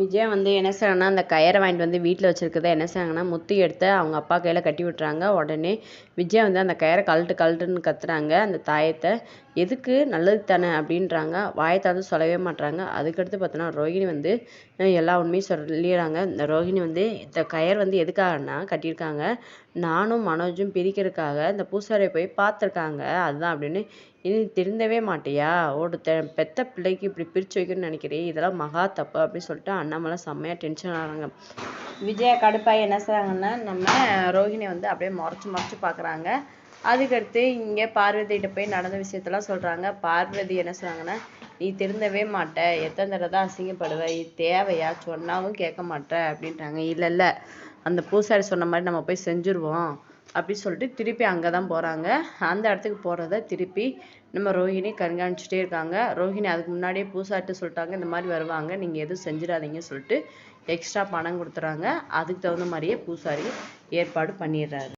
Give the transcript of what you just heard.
விஜயா வந்து என்ன செய்றாங்கன்னா அந்த கயரை வாங்கிட்டு வந்து வீட்டில் வச்சிருக்கத என்ன செய்கிறாங்கன்னா முத்து எடுத்து அவங்க அப்பா கையில் கட்டி விட்டுறாங்க. உடனே விஜயா வந்து அந்த கயரை கழட்டு கழட்டுன்னு கத்துறாங்க. அந்த தாயத்தை எதுக்கு நல்லது தானே அப்படின்றாங்க. வாயை திறந்து சொல்லவே மாட்றாங்க. அதுக்கடுத்து பார்த்தோன்னா ரோஹிணி வந்து எல்லா உண்மையும் சொல்லிடுறாங்க. இந்த ரோஹிணி வந்து இந்த கயர் வந்து எதுக்காகன்னா கட்டியிருக்காங்க. நானும் மனோஜும் பிரிக்கிறதுக்காக இந்த பூசாரியை போய் பார்த்துருக்காங்க. அதுதான் அப்படின்னு இனி திருந்தவே மாட்டியா? ஒரு பெத்த பிள்ளைக்கு இப்படி பிரித்து வைக்கணும்னு நினைக்கிறேன் இதெல்லாம் மகா தப்பு அப்படின்னு சொல்லிட்டு அண்ணாமலை செம்மையாக டென்ஷன் ஆகிறாங்க விஜயா கடுப்பாக என்ன செய்கிறாங்கன்னா நம்ம ரோஹிணி வந்து அப்படியே முறைச்சு முறைச்சு பார்க்குறாங்க. அதுக்கடுத்து இங்கே பார்வதிகிட்ட போய் நடந்த விஷயத்தெல்லாம் சொல்கிறாங்க பார்வதி என்ன சொல்கிறாங்கன்னா நீ திருந்தவே மாட்ட. எத்தனை தடவை தான் அசிங்கப்படுவ? இது தேவையா? சொன்னாவும் கேட்க மாட்ட அப்படின்ட்டாங்க இல்லை இல்லை. அந்த பூசாரி சொன்ன மாதிரி நம்ம போய் செஞ்சுருவோம். அப்படி சொல்லிட்டு திருப்பி அங்கே தான் போகிறாங்க அந்த இடத்துக்கு போகிறத திருப்பி நம்ம ரோஹிணி கண்காணிச்சுட்டே இருக்காங்க. ரோஹிணி அதுக்கு முன்னாடியே பூசாட்டு சொல்லிட்டாங்க இந்த மாதிரி வருவாங்க நீங்கள் எதுவும் செஞ்சிடாதீங்கன்னு சொல்லிட்டு எக்ஸ்ட்ரா பணம் கொடுத்துறாங்க. அதுக்கு தகுந்த மாதிரியே பூசாரி ஏற்பாடு பண்ணிடுறாரு.